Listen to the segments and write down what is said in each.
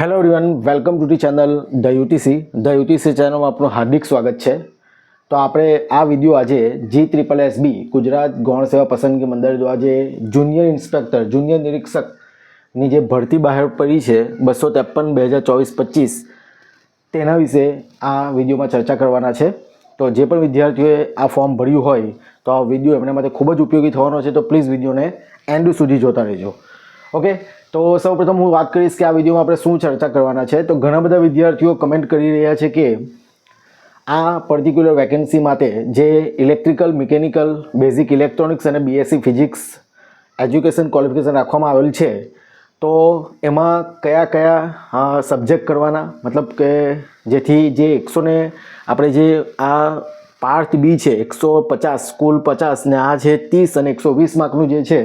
Hello everyone welcome to T channel the UTC the UTC ચેનલમાં આપનું હાર્દિક સ્વાગત છે. તો આપણે આ વીડિયો આજે G triple S B Gujarat ગૌણ સેવા પસંદગી મંડળ દ્વારા જે જુનિયર ઇન્સ્પેક્ટર જુનિયર નિરીક્ષકની જે ભરતી બહાર પડી છે બસો ત્રેપન બે હજાર ચોવીસ પચીસ, તેના વિશે આ વિડીયોમાં ચર્ચા કરવાના છે. તો જે પણ વિદ્યાર્થીઓએ આ ફોર્મ ભર્યું હોય, તો આ વીડિયો એમના માટે ખૂબ જ ઉપયોગી થવાનો છે. તો પ્લીઝ વિડીયોને એન્ડ સુધી જોતા રહેજો. ઓકે તો સૌપ્રથમ હું વાત કરીશ કે આ વિડીયોમાં આપણે શું ચર્ચા કરવાના છે. તો ઘણા બધા વિદ્યાર્થીઓ કમેન્ટ કરી રહ્યા છે કે આ પર્ટિક્યુલર વેકેન્સી માટે જે ઇલેક્ટ્રિકલ મિકેનિકલ બેઝિક ઇલેક્ટ્રોનિક્સ અને બીએસસી ફિઝિક્સ એજ્યુકેશન ક્વોલિફિકેશન રાખવામાં આવેલ છે, તો એમાં કયા કયા સબ્જેક્ટ કરવાના? મતલબ કે જેથી જે એકસો ને, આપણે જે આ પાર્ટ બી છે, એકસો પચાસ, કુલ પચાસ ને આ છે, ત્રીસ અને એકસો વીસ માર્કનું જે છે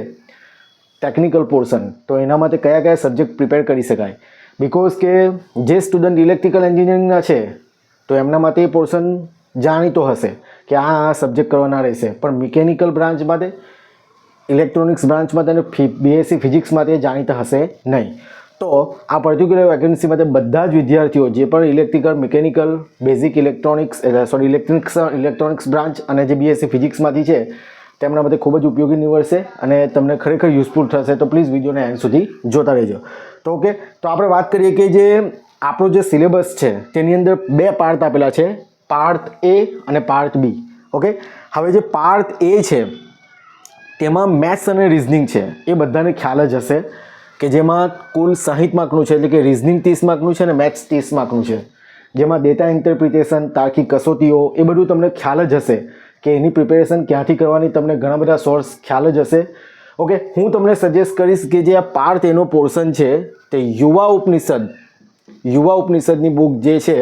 ટેકનિકલ પોર્શન તો એના માટે કયા કયા સબ્જેક્ટ પ્રિપેર કરી શકાય? બિકોઝ કે જે સ્ટુડન્ટ ઇલેક્ટ્રિકલ એન્જિનિયરિંગના છે, તો એમના માટે એ પોર્શન જાણીતો હશે કે આ આ સબ્જેક્ટ કરવાના રહેશે. પણ મિકેનિકલ બ્રાન્ચ માટે ઇલેક્ટ્રોનિક્સ બ્રાન્ચ માટે અને બીએસસી ફિઝિક્સ માટે જાણીતા હશે નહીં. તો આ પર્ટિક્યુલર વેકેન્સી માટે બધા જ વિદ્યાર્થીઓ જે પણ electrical mechanical basic electronics sorry electrics electronics branch અને જે બીએસસી ફિઝિક્સમાંથી છે તેમના માટે ખૂબ જ ઉપયોગી નીવડશે અને તમને ખરેખર યુઝફુલ થશે. તો પ્લીઝ વિડીયોને એન્ડ સુધી જોતા રહેજો. તો ઓકે તો આપણે વાત કરીએ કે જે આપણો જે સિલેબસ છે, તેની અંદર બે પાર્ટ આપેલા છે પાર્ટ એ અને પાર્ટ બી ઓકે હવે જે પાર્ટ એ છે, તેમાં મેથ્સ અને રિઝનિંગ છે. એ બધાને ખ્યાલ જ હશે કે જેમાં કુલ સાહીઠ માર્કનું છે, એટલે કે રિઝનિંગ ત્રીસ માર્કનું છે અને મેથ્સ ત્રીસ માર્કનું છે. જેમાં ડેટા ઇન્ટરપ્રિટેશન તાર્કિક કસોટીઓ, એ બધું તમને ખ્યાલ જ હશે. કે એની પ્રિપેરેશન ક્યાંથી કરવાની તમને ઘણા બધા સોર્સ ખ્યાલ જ હશે. ઓકે હું તમને સજેસ્ટ કરીશ કે જે આ પાર્થ એનો પોર્શન છે તે યુવા ઉપનિષદ, યુવા ઉપનિષદની બુક જે છે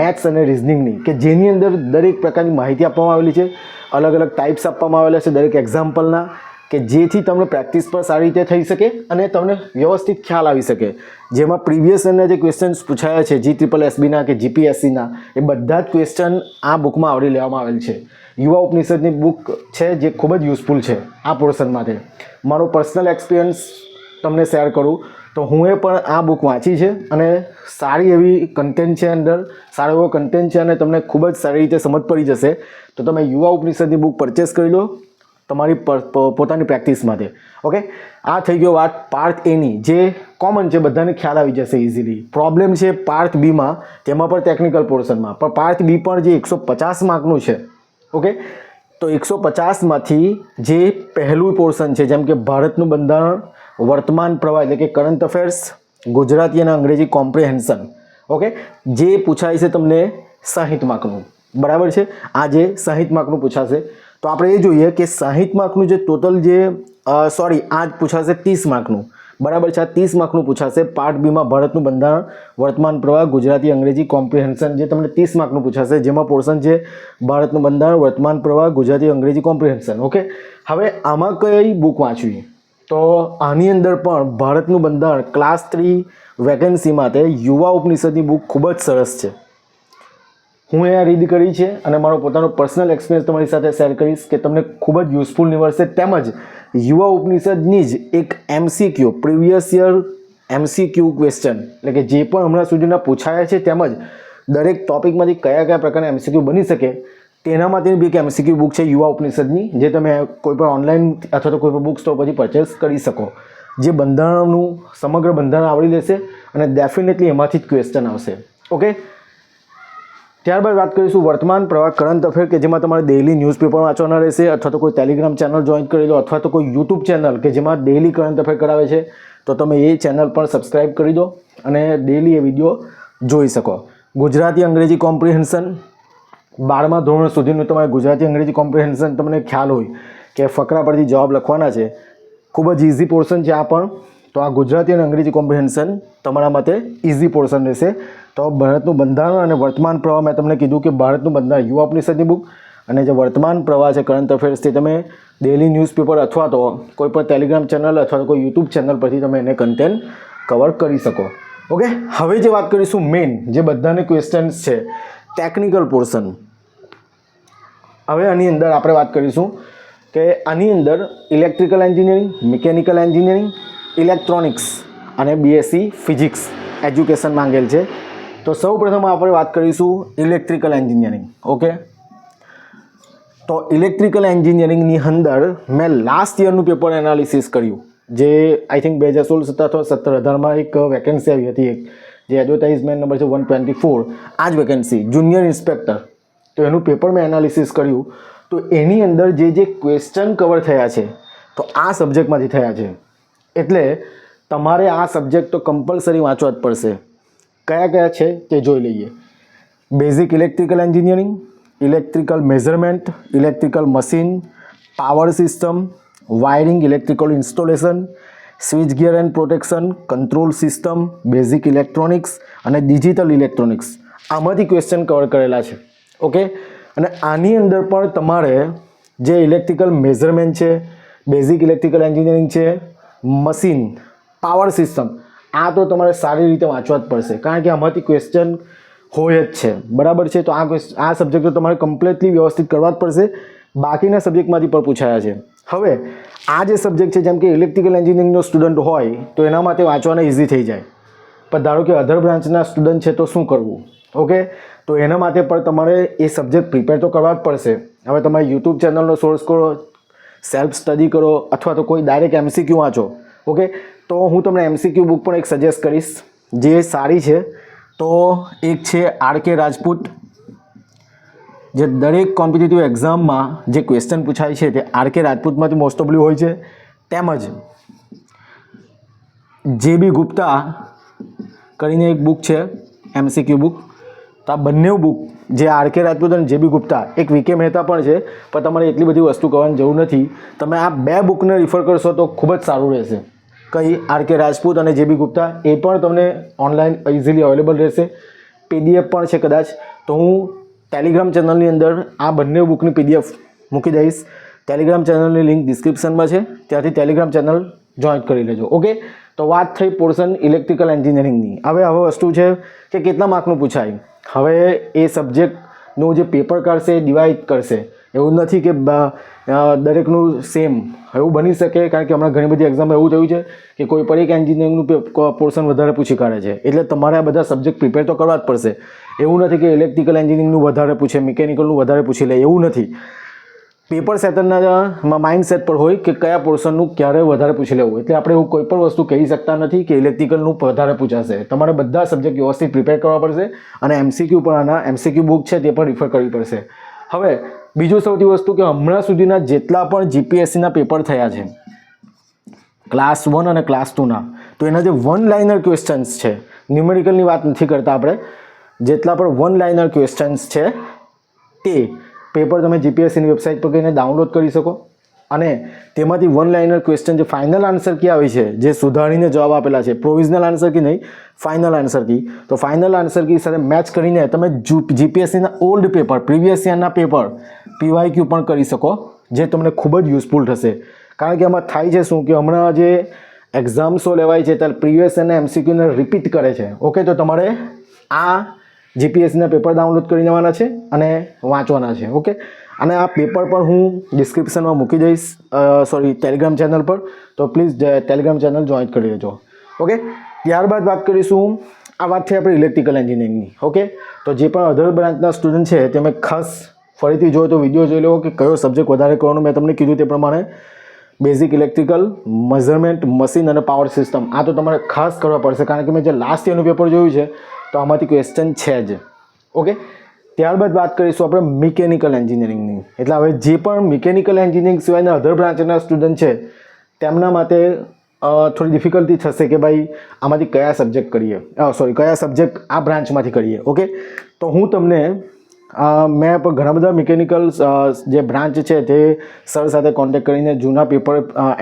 મેથ્સ અને રિઝનિંગની કે જેની અંદર દરેક પ્રકારની માહિતી આપવામાં આવેલી છે. અલગ અલગ ટાઈપ્સ આપવામાં આવેલા છે, દરેક એક્ઝામ્પલના કે જેથી તમને પ્રેક્ટિસ પણ સારી રીતે થઈ શકે અને તમને વ્યવસ્થિત ખ્યાલ આવી શકે. જેમાં પ્રીવિયસ અને જે ક્વેશ્ચન્સ પૂછાયા છે જી ટ્રિપલ એસબીના કે જીપીએસસીના એ બધા જ ક્વેશ્ચન આ બુકમાં આવરી લેવામાં આવેલ છે. યુવા ઉપનિષદની બુક છે જે ખૂબ જ યુઝફુલ છે આ પોર્શન માટે. મારો પર્સનલ એક્સપિરિયન્સ તમને શેર કરું. તો હું એ પણ આ બુક વાંચી છે અને સારી એવી કન્ટેન્ટ છે અંદર, સારો એવો કન્ટેન્ટ છે અને તમને ખૂબ જ સારી રીતે સમજ પડી જશે. તો તમે યુવા ઉપનિષદની બુક પરચેસ કરી લો. તમારી પોતાની પ્રેક્ટિસ માટે. ઓકે આ થઈ ગયો વાત પાર્ટ એની જે કોમન છે, બધાને ખ્યાલ આવી જશે ઇઝીલી પ્રોબ્લેમ છે પાર્ટ બીમાં તેમાં પણ ટેકનિકલ પોર્શનમાં પણ પાર્ટ બી પણ જે એકસો પચાસ માર્કનું છે. ઓકે તો એકસો પચાસમાંથી જે પહેલું પોર્શન છે, જેમ કે ભારતનું બંધારણ, વર્તમાન પ્રવાહ એટલે કે કરંટ અફેર્સ ગુજરાતી અને અંગ્રેજી કોમ્પ્રિહેન્શન ઓકે જે પૂછાય છે તમને સાહીઠ માર્કનું બરાબર છે? આ જે સાહીઠ માર્કનું પૂછાશે તો આપણે એ જોઈએ કે સાહીઠ માર્કનું જે ટોટલ જે સોરી આ પૂછાશે ત્રીસ માર્કનું. બરાબર છે, આ ત્રીસ માર્કનું પૂછાશે પાર્ટ બીમાં ભારતનું બંધારણ, વર્તમાન પ્રવાહ, ગુજરાતી, અંગ્રેજી કોમ્પ્રિહેન્શન જે તમને ત્રીસ માર્કનું પૂછાશે, જેમાં પોર્શન છે ભારતનું બંધારણ, વર્તમાન પ્રવાહ, ગુજરાતી, અંગ્રેજી કોમ્પ્રિહેન્શન ઓકે હવે આમાં કઈ બુક વાંચવી? તો આની અંદર પણ ભારતનું બંધારણ ક્લાસ થ્રી વેકેન્સી માટે યુવા ઉપનિષદની બુક ખૂબ જ સરસ છે. હું એ રીડ કરી છે અને મારો પોતાનો પર્સનલ એક્સપિરિયન્સ તમારી સાથે શેર કરીશ કે તમને ખૂબ જ યુઝફુલ નીવડશે. તેમજ યુવા ઉપનિષદની જ એક MCQ previous year MCQ question એટલે કે જે પણ હમણાં સુધીના પૂછાયા છે, તેમજ દરેક ટોપિકમાંથી કયા કયા પ્રકારના એમસીક્યુ બની શકે, તેનામાંથી બી એક એમસીક્યુ બુક છે યુવા ઉપનિષદની, જે તમે કોઈ પણ ઓનલાઈન અથવા તો કોઈ પણ બુક સ્ટોર પરથી પરચેસ કરી શકો. જે બંધારણનું સમગ્ર બંધારણ આવડી લેશે અને ડેફિનેટલી એમાંથી જ ક્વેશ્ચન આવશે. ઓકે ત્યારબાદ વાત કરીશું વર્તમાન પ્રવાહ કરંટ અફેર કે જેમાં તમારે ડેઇલી ન્યૂઝપેપર વાંચવાના રહેશે, અથવા તો કોઈ ટેલિગ્રામ ચેનલ જોઈન કરી લો, અથવા તો કોઈ યુટ્યુબ ચેનલ કે જેમાં ડેઇલી કરંટ અફેર કરાવે છે, તો તમે એ ચેનલ પણ સબસ્ક્રાઈબ કરી દો અને ડેઇલી એ વીડિયો જોઈ શકો. ગુજરાતી અંગ્રેજી કોમ્પ્રિહેન્શન બારમા ધોરણ સુધીનું તમારે ગુજરાતી અંગ્રેજી કોમ્પ્રિહેન્શન તમને ખ્યાલ હોય કે ફકરા પરથી જવાબ લખવાના છે. ખૂબ જ ઇઝી પોર્શન છે આ પણ. તો આ ગુજરાતી અને અંગ્રેજી કોમ્પ્રિહેન્શન તમારા માટે ઇઝી પોર્શન રહેશે. તો ભારતનું બંધારણ અને વર્તમાન પ્રવાહ, મેં તમને કીધું કે ભારતનું બંધારણ યુવા પરિષદની બુક અને જે વર્તમાન પ્રવાહ છે કરંટ અફેર્સથી તમે ડેલી ન્યૂઝપેપર અથવા તો કોઈ પણ ટેલિગ્રામ ચેનલ અથવા તો કોઈ યુટ્યુબ ચેનલ પરથી તમે એને કન્ટેન્ટ કવર કરી શકો. ઓકે હવે જે વાત કરીશું મેઇન જે બધાને ક્વેશ્ચન્સ છે ટેકનિકલ પોર્શન હવે આની અંદર આપણે વાત કરીશું કે આની અંદર electrical engineering mechanical engineering electronics અને બીએસસી ફિઝિક્સ એજ્યુકેશન માંગેલ છે. તો સૌ પ્રથમ આપણે વાત કરીશું ઇલેક્ટ્રિકલ એન્જિનિયરિંગ ઓકે તો ઇલેક્ટ્રિકલ એન્જિનિયરિંગની અંદર મેં લાસ્ટ યરનું પેપર એનાલિસિસ કર્યું, જે આઈ થિંક બે હજાર સોળ, સત્તર અથવા સત્તર અઢારમાં એક વેકેન્સી આવી હતી એક, જે એડવર્ટાઇઝમેન્ટ નંબર છે વન ટ્વેન્ટી ફોર આ જ વેકેન્સી જુનિયર ઇન્સ્પેક્ટર તો એનું પેપર મેં એનાલિસિસ કર્યું. તો એની અંદર જે જે ક્વેશ્ચન કવર થયા છે, તો આ સબ્જેક્ટમાંથી થયા છે. એટલે તમારે આ સબ્જેક્ટ તો કમ્પલસરી વાંચવા જ પડશે. કયા કયા છે તે જોઈ લઈએ. Basic electrical engineering electrical measurement electrical machine power system wiring electrical installation switch gear and protection control system basic electronics અને ડિજિટલ ઇલેક્ટ્રોનિક્સ આમાંથી ક્વેશ્ચન કવર કરેલા છે. ઓકે અને આની અંદર પણ તમારે જે ઇલેક્ટ્રિકલ મેઝરમેન્ટ છે બેઝિક ઇલેક્ટ્રિકલ એન્જિનિયરિંગ છે મશીન પાવર સિસ્ટમ આ તો તમારે સારી રીતે વાંચવા જ પડશે. કારણ કે આમાંથી ક્વેશ્ચન હોય જ છે. બરાબર છે? તો આ આ સબ્જેક્ટ તમારે કમ્પ્લીટલી વ્યવસ્થિત કરવા જ પડશે. બાકીના સબ્જેક્ટમાંથી પણ પૂછાયા છે. હવે, આ જે સબ્જેક્ટ છે, જેમ કે ઇલેક્ટ્રિકલ એન્જિનિયરિંગનો સ્ટુડન્ટ હોય, તો એના માટે વાંચવાના ઇઝી થઈ જાય. પણ ધારો કે અધર બ્રાન્ચના સ્ટુડન્ટ છે, તો શું કરવું? ઓકે તો એના માટે પણ તમારે એ સબ્જેક્ટ પ્રિપેર તો કરવા જ પડશે. હવે તમારે યુટ્યુબ ચેનલનો સોર્સ કરો સેલ્ફ સ્ટડી કરો, અથવા તો કોઈ ડાયરેક્ટ એમસીક્યુ વાંચો. ઓકે તો હું તમને એમસીક્યુ બુક પણ એક સજેસ્ટ કરીશ. જે સારી છે. તો એક છે આર કે રાજપૂત જે દરેક કોમ્પિટિટિવ એક્ઝામમાં જે ક્વેશ્ચન પૂછાય છે તે આર કે રાજપૂતમાંથી મોસ્ટ ઓફલી હોય છે. તેમજ જે બી ગુપ્તા કરીને એક બુક છે એમસીક્યુ બુક તો આ બંને બુક જે આર કે રાજપૂત અને જે બી ગુપ્તા એક વીકે મહેતા પણ છે, પણ તમારે એટલી બધી વસ્તુ કરવાની જરૂર નથી. તમે આ બે બુકને રિફર કરશો તો ખૂબ જ સારું રહેશે. કઈ આર કે રાજપૂત અને જે બી ગુપ્તા, એ પણ તમને ઓનલાઈન ઇઝીલી અવેલેબલ રહેશે. પીડીએફ પણ છે કદાચ. તો હું ટેલિગ્રામ ચેનલની અંદર આ બંને બુકની પીડીએફ મૂકી દઈશ. ટેલિગ્રામ ચેનલની લિંક ડિસ્ક્રિપ્શનમાં છે. ત્યાંથી ટેલિગ્રામ ચેનલ જોઈન કરી લેજો. ઓકે તો વાત થઈ પોર્શન ઇલેક્ટ્રિકલ એન્જિનિયરિંગની હવે હવે વસ્તુ છે કે કેટલા માર્કનું પૂછાય? હવે એ સબ્જેક્ટનું જે પેપર કાઢશે એ ડિવાઈડ કરશે. એવું નથી કે દરેકનું સેમ એવું બની શકે કારણ કે હમણાં ઘણી બધી એક્ઝામ એવું થયું છે કે કોઈ પણ એક એન્જિનિયરિંગનું પોર્શન વધારે પૂછી કાઢે છે. એટલે તમારે આ બધા સબ્જેક્ટ પ્રિપેર તો કરવા જ પડશે. એવું નથી કે ઇલેક્ટ્રિકલ એન્જિનિયરિંગનું વધારે પૂછે મિકેનિકલનું વધારે પૂછી લે, એવું નથી. પેપર સેટરના માઇન્ડ સેટ પર હોય કે કયા પોર્શનનું ક્યારે વધારે પૂછી લેવું. એટલે આપણે એવું કોઈ પણ વસ્તુ કહી શકતા નથી કે ઇલેક્ટ્રિકલનું વધારે પૂછાશે. તમારે બધા સબ્જેક્ટ વ્યવસ્થિત પ્રિપેર કરવા પડશે અને એમસીક્યુ પણ આના એમસીક્યુ બુક છે તે પણ રિફર કરવી પડશે. હવે, બીજું સૌથી વસ્તુ કે હમણાં સુધીના જેટલા પણ જીપીએસસીના પેપર થયા છે ક્લાસ વન અને ક્લાસ ટુના તો એના જે વન લાઇનર ક્વેશ્ચન્સ છે ન્યુમેરિકલની વાત નથી કરતા આપણે, જેટલા પણ વન લાઇનર ક્વેશ્ચન્સ છે, તે પેપર તમે જીપીએસસીની વેબસાઇટ પર જઈને ડાઉનલોડ કરી શકો. અને તેમાંથી વન લાઇનર ક્વેશ્ચન જે ફાઇનલ આન્સર કી આવી છે, જે સુધારીને જવાબ આપેલા છે. પ્રોવિઝનલ આન્સર કી નહીં ફાઇનલ આન્સર કી. તો ફાઇનલ આન્સર કી સાથે મેચ કરીને તમે જીપીએસસીના ઓલ્ડ પેપર પ્રીવિયસ યરના પેપર પીવાય ક્યુ પણ કરી શકો, જે તમને ખૂબ જ યુઝફુલ થશે. કારણ કે આમાં થાય છે શું? કે હમણાં જે એક્ઝામ્સો લેવાય છે, ત્યારે પ્રીવિયસ યરના એમસીક્યુને રિપીટ કરે છે. ઓકે તો તમારે આ જીપીએસસીના પેપર ડાઉનલોડ કરી લેવાના છે અને વાંચવાના છે ઓકે અને આ પેપર પણ હું ડિસ્ક્રિપ્શનમાં મૂકી દઈશ સોરી ટેલિગ્રામ ચેનલ પર. તો પ્લીઝ ટેલિગ્રામ ચેનલ જોઈન કરી લેજો ઓકે ત્યારબાદ વાત કરીશું, આ વાત છે આપણે ઇલેક્ટ્રિકલ એન્જિનિયરિંગની ઓકે તો જે પણ અધર બ્રાન્ચના સ્ટુડન્ટ છે તમે ખાસ ફરીથી જોયો તો વીડિયો જોઈ લો કે કયો સબ્જેક્ટ વધારે કરવાનો. મેં તમને કીધું તે પ્રમાણે બેઝિક ઇલેક્ટ્રિકલ મેઝરમેન્ટ મશીન અને પાવર સિસ્ટમ આ તો તમારે ખાસ કરવા પડશે, કારણ કે મેં જે લાસ્ટ યરનું પેપર જોયું છે તો આમાંથી ક્વેશ્ચન છે જ. ઓકે ત્યારબાદ વાત કરીશું આપણે મિકેનિકલ એન્જિનિયરિંગની એટલે હવે જે પણ મિકેનિકલ એન્જિનિયરિંગ સિવાયના અધર બ્રાન્ચના સ્ટુડન્ટ છે, તેમના માટે થોડી ડિફિકલ્ટી થશે કે ભાઈ આમાંથી કયા સબ્જેક્ટ કરીએ. સોરી કયા સબ્જેક્ટ આ બ્રાન્ચમાંથી કરીએ. ઓકે તો હું તમને મેં પણ ઘણા બધા મિકેનિકલ જે બ્રાન્ચ છે તે સર સાથે કોન્ટેક્ટ કરીને, જૂના પેપર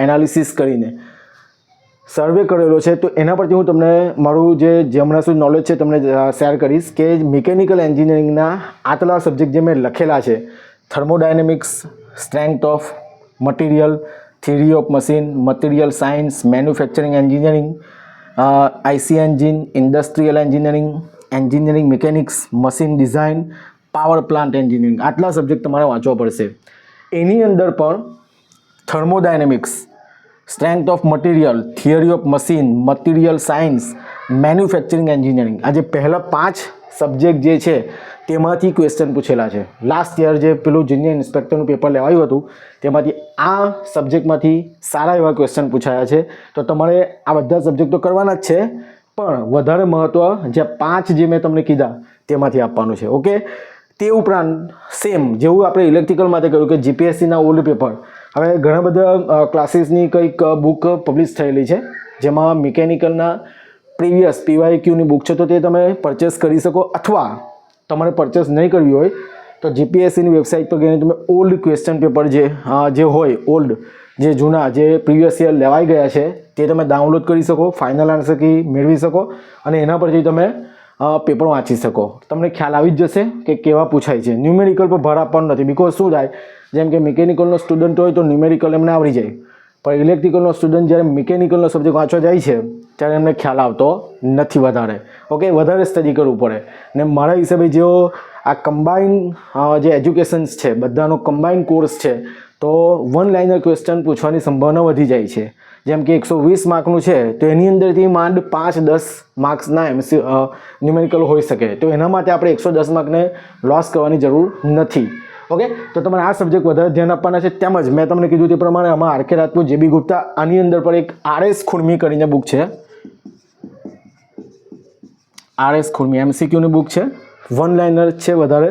એનાલિસિસ કરીને સર્વે કરેલો છે, તો એના પરથી હું તમને મારું જે હમણાં સુધી નોલેજ છે, તમને શેર કરીશ કે મિકેનિકલ એન્જિનિયરિંગના આટલા સબ્જેક્ટ જે મેં લખેલા છે thermodynamics strength of material theory of machine material science manufacturing engineering IC engine industrial engineering engineering mechanics machine design power plant engineering આટલા સબ્જેક્ટ તમારે વાંચવા પડશે. એની અંદર પણ thermodynamics strength of material theory of machine material science manufacturing engineering આ જે પહેલા પાંચ સબ્જેક્ટ જે છે, તેમાંથી ક્વેશ્ચન પૂછેલા છે. લાસ્ટ યર જે પેલું જુનિયર ઇન્સ્પેક્ટરનું પેપર લેવાયું હતું, તેમાંથી આ સબ્જેક્ટમાંથી સારા એવા ક્વેશ્ચન પૂછાયા છે. તો તમારે આ બધા સબ્જેક્ટો કરવાના જ છે, પણ વધારે મહત્ત્વ જે પાંચ જે મેં તમને કીધા, તેમાંથી આપવાનું છે. ઓકે તે ઉપરાંત સેમ જેવું આપણે ઇલેક્ટ્રિકલ માટે કર્યું કે જીપીએસસીના ઓલ્ડ પેપર હવે ઘણા બધા ક્લાસીસની કંઈક બુક પબ્લિશ થયેલી છે, જેમાં મિકેનિકલના પ્રીવિયસ પીવાય ક્યુની બુક છે, તો તે તમે પરચેસ કરી શકો, અથવા તમારે પરચેસ નહીં કરવી હોય, તો જીપીએસસીની વેબસાઇટ પર ગઈને તમે ઓલ્ડ ક્વેશ્ચન પેપર જે જે હોય ઓલ્ડ જે જૂના, જે પ્રીવિયસ યર લેવાઈ ગયા છે, તે તમે ડાઉનલોડ કરી શકો ફાઇનલ આન્સર કી મેળવી શકો, અને એના પરથી તમે પેપર વાંચી શકો. તમને ખ્યાલ આવી જ જશે કે કેવા પૂછાય છે. ન્યુમેરિકલ પર ભાર આપવાનું નથી બિકોઝ શું થાય જેમ કે મિકેનિકલનો સ્ટુડન્ટ હોય તો ન્યુમેરિકલ એમને આવડી જાય. પણ ઇલેક્ટ્રિકલનો સ્ટુડન્ટ જ્યારે મિકેનિકલનો સબ્જેક્ટ વાંચવા જાય છે, ત્યારે એમને ખ્યાલ આવતો નથી વધારે. ઓકે વધારે સ્ટડી કરવું પડે. ને મારા હિસાબે જેઓ આ કમ્બાઈન જે એજ્યુકેશન્સ છે, બધાનો કમ્બાઈન કોર્સ છે, તો વન લાઇનર ક્વેશ્ચન પૂછવાની સંભાવના વધી જાય છે. જેમ કે એકસો વીસ માર્કનું છે, તો એની અંદરથી માંડ પાંચ દસ માર્ક્સના એમસી ન્યુમેરિકલ હોઈ શકે. તો એના માટે આપણે એકસો દસ માર્કને લોસ કરવાની જરૂર નથી. ઓકે તો તમારે આ સબ્જેક્ટ વધારે ધ્યાન આપવાના છે. તેમજ મેં તમને કીધું તે પ્રમાણે આમાં આરકે રાજપૂત જેબી ગુપ્તા, આની અંદર પણ એક આરએસ ખુરમી કરીને બુક છે. આરએસ ખુરમી એમસીક્યુની બુક છે વન લાઇનર છે. વધારે.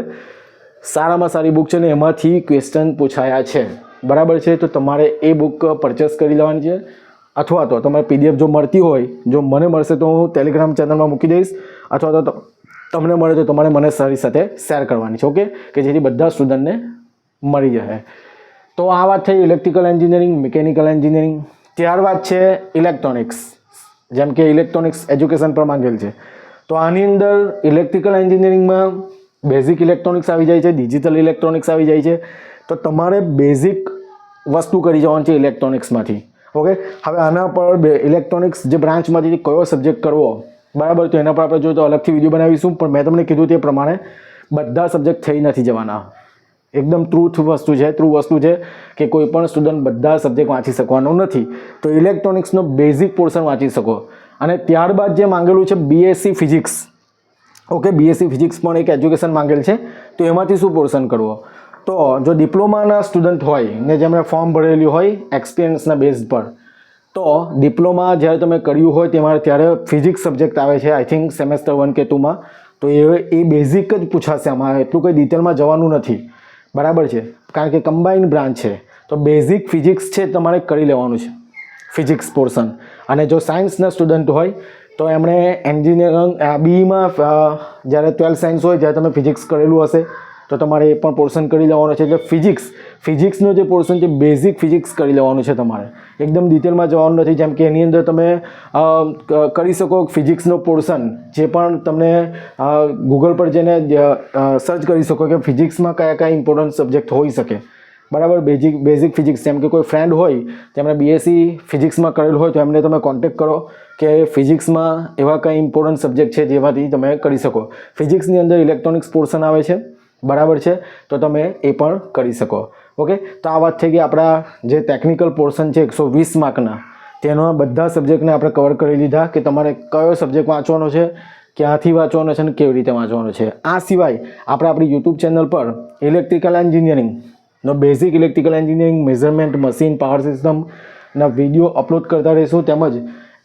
સારામાં સારી બુક છે ને એમાંથી ક્વેશ્ચન પૂછાયા છે. બરાબર છે? તો તમારે એ બુક પરચેસ કરી લેવાની છે. અથવા તો તમારે પીડીએફ જો મળતી હોય, જો મને મળશે તો હું ટેલિગ્રામ ચેનલમાં મૂકી દઈશ. અથવા તો તમને મળે તો તમારે મને સારી સાથે શેર કરવાની છે ઓકે કે જેથી બધા સ્ટુડન્ટને મળી જાય તો આ વાત થઈ ઇલેક્ટ્રિકલ એન્જિનિયરિંગ મિકેનિકલ એન્જિનિયરિંગ ત્યારબાદ છે ઇલેક્ટ્રોનિક્સ જેમ કે ઇલેક્ટ્રોનિક્સ એજ્યુકેશન પર માંગેલ છે. તો આની અંદર ઇલેક્ટ્રિકલ એન્જિનિયરિંગમાં બેઝિક ઇલેક્ટ્રોનિક્સ આવી જાય છે ડિજિટલ ઇલેક્ટ્રોનિક્સ આવી જાય છે. તો તમારે બેઝિક વસ્તુ કરી જવાનું છે ઇલેક્ટ્રોનિક્સમાંથી ઓકે હવે આના પર ઇલેક્ટ્રોનિક્સ જે બ્રાન્ચમાંથી કયો સબ્જેક્ટ કરવો બરાબર, તો એના પર આપણે જોઈએ તો અલગથી વીડિયો બનાવીશું, પણ મેં તમને કીધું તે પ્રમાણે બધા સબ્જેક્ટ થઈ નથી જવાના. એકદમ ટ્રુથ વસ્તુ છે ટ્રુ વસ્તુ છે કે કોઈ પણ સ્ટુડન્ટ બધા સબ્જેક્ટ વાંચી શકવાનો નથી. તો ઇલેક્ટ્રોનિક્સનો બેઝિક પોર્શન વાંચી શકો. અને ત્યારબાદ જે માંગેલું છે BSc physics okay BSc physics પણ એક એજ્યુકેશન માંગેલ છે, તો એમાંથી શું પોર્શન કરવો? તો જો ડિપ્લોમાના સ્ટુડન્ટ હોય ને જેમણે ફોર્મ ભરેલું હોય એક્સપિરિયન્સના બેઝ પર તો ડિપ્લોમા જ્યારે તમે કર્યું હોય તેમાં ત્યારે ફિઝિક્સ સબ્જેક્ટ આવે છે આઈ થિંક સેમેસ્ટર વન કે ટુમાં તો એ એ બેઝિક જ પૂછાશે આમાં, એટલું કંઈ ડિટેલમાં જવાનું નથી. બરાબર છે? કારણ કે કમ્બાઇન બ્રાન્ચ છે. તો બેઝિક ફિઝિક્સ છે તમારે કરી લેવાનું છે ફિઝિક્સ પોર્શન અને જો સાયન્સના સ્ટુડન્ટ હોય, તો એમણે એન્જિનિયરિંગ બીઈમાં જ્યારે ટ્વેલ્થ સાયન્સ હોય, જ્યારે તમે ફિઝિક્સ કરેલું હશે તો તમારે એ પણ પોર્શન કરી લેવાનું છે. એટલે ફિઝિક્સ ફિઝિક્સનો જે પોર્શન છે બેઝિક ફિઝિક્સ કરી લેવાનું છે તમારે. એકદમ ડિટેલમાં જવાનું નથી. જેમ કે એની અંદર તમે કરી શકો ફિઝિક્સનો પોર્શન જે પણ તમને ગૂગલ પર જઈને સર્ચ કરી શકો કે ફિઝિક્સમાં કયા કયા ઇમ્પોર્ટન્ટ સબ્જેક્ટ હોઈ શકે. બરાબર? બેઝિક બેઝિક ફિઝિક્સ જેમ કે કોઈ ફ્રેન્ડ હોય, તેમણે બીએસસી ફિઝિક્સમાં કરેલું હોય, તો એમને તમે કોન્ટેક્ટ કરો કે ફિઝિક્સમાં એવા કંઈ ઇમ્પોર્ટન્ટ સબ્જેક્ટ છે જેમાંથી તમે કરી શકો. ફિઝિક્સની અંદર ઇલેક્ટ્રોનિક્સ પોર્શન આવે છે. બરાબર છે? તો તમે એ પણ કરી શકો. ઓકે તો આ વાત થઈ ગઈ આપણા જે ટેકનિકલ પોર્શન છે એકસો વીસ માર્કના તેનો બધા સબ્જેક્ટને આપણે કવર કરી લીધા કે તમારે કયો સબ્જેક્ટ વાંચવાનો છે, ક્યાંથી વાંચવાનો છે અને કેવી રીતે વાંચવાનો છે. આ સિવાય આપણે આપણી યુટ્યુબ ચેનલ પર ઇલેક્ટ્રિકલ એન્જિનિયરિંગ નો basic electrical engineering measurement machine power સિસ્ટમના વીડિયો અપલોડ કરતા રહીશું, તેમજ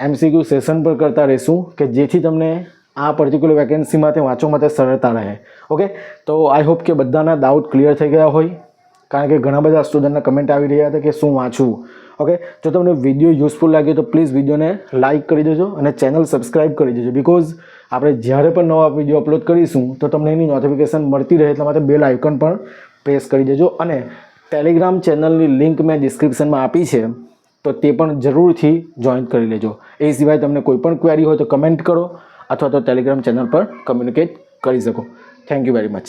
એમસીક્યુ સેશન પર કરતા રહીશું, કે જેથી તમને આ પર્ટિક્યુલર વેકેન્સીમાંથી વાંચવા માટે સરળતા રહે. ઓકે તો આઈ હોપ કે બધાના ડાઉટ ક્લિયર થઈ ગયા હોય. કારણ કે ઘણા બધા સ્ટુડન્ટના કમેન્ટ આવી રહ્યા હતા કે શું વાંચવું. ઓકે જો તમને વીડિયો યુઝફુલ લાગ્યો તો પ્લીઝ વિડીયોને લાઇક કરી દેજો અને ચેનલ સબસ્ક્રાઇબ કરી દેજો. બિકોઝ આપણે જ્યારે પણ નવા વીડિયો અપલોડ કરીશું, તો તમને એની નોટિફિકેશન મળતી રહે એટલા માટે બેલ આઇકન પણ પ્રેસ કરી દેજો. અને ટેલિગ્રામ ચેનલની લિંક મેં ડિસ્ક્રિપ્શનમાં આપી છે, તો તે પણ જરૂરથી જોઈન કરી લેજો. એ સિવાય તમને કોઈ પણ ક્વેરી હોય તો કમેન્ટ કરો. અથવા તો ટેલિગ્રામ ચેનલ પર કમ્યુનિકેટ કરી શકો. Thank you very much